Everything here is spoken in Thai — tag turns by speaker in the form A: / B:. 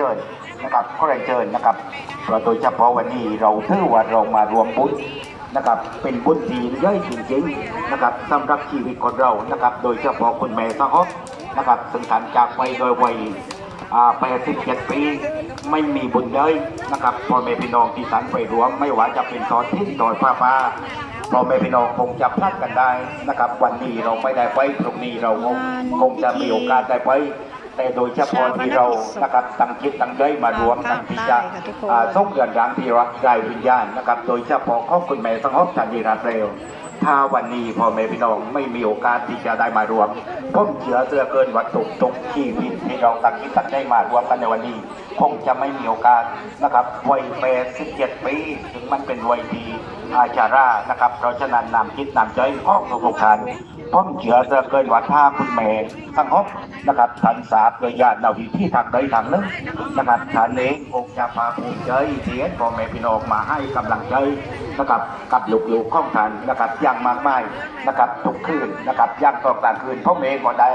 A: ชิญนะครับขอเรียเชิญนะครับเพราะโดยเฉพาะวันนี้เราถือว่าเรามารวมบุญนะครับเป็นบุญที่ใหญ่จริงๆนะครับสำหรับชีวิตของเรานะครับ โดยเฉพาะคุณแม่สะฮอกนะครับซึ่งท่านจากไปโดยวัย87 ปี ไม่มีบุญเลยนะครับพ่อแม่พี่น้องที่สันไปรวม ไม่ว่าจะเป็นตอนที่ตอนผ้าป้าพ่อแม่พี่น้องคงจะพลาดกันได้นะครับ วันนี้เราไม่ได้ไปพรุ่งนี้เราคงคงจะมีโอกาสได้ไป แต่โดยเฉพาะที่เรานะครับตั้งจิตตั้งใจมารวมกันที่จะอ่าส่งเดือนรางที่รักใจวิญญาณนะครับ โดยเฉพาะครอบคุณแม่สงบชันดีรัตเร็วถ้าวันนี้พ่อแม่พี่น้องไม่มีโอกาสที่จะได้มารวมผมเชื่อเสือเกินวัตถุตกชีวิตที่ เราตั้งคิดตั้งใจมารวมกันในวันนี้ คงจะไม่มีโอกาสนะครับวัยแปดสิบเจ็ดปีถึงมันเป็นวัยที่อาชารานะครับเพราะฉะนั้นนำคิดนำใจข้องทุกท่านผมเชื่อเสือเกินว่าถ้าคุณแม่สังคมนะครับท่านทราบโดยญาติเราที่ทางใดทางหนึงนะครับท่านเองคงจะพาภูมิใจเสียพ่อแม่พี่น้องมาให้กำลังใจนะครับกับลูกๆข้องท่านนะครับอย่างมากมายนะครับทุกคืนนะครับย่างตอกลางคืนผมเองก็ได้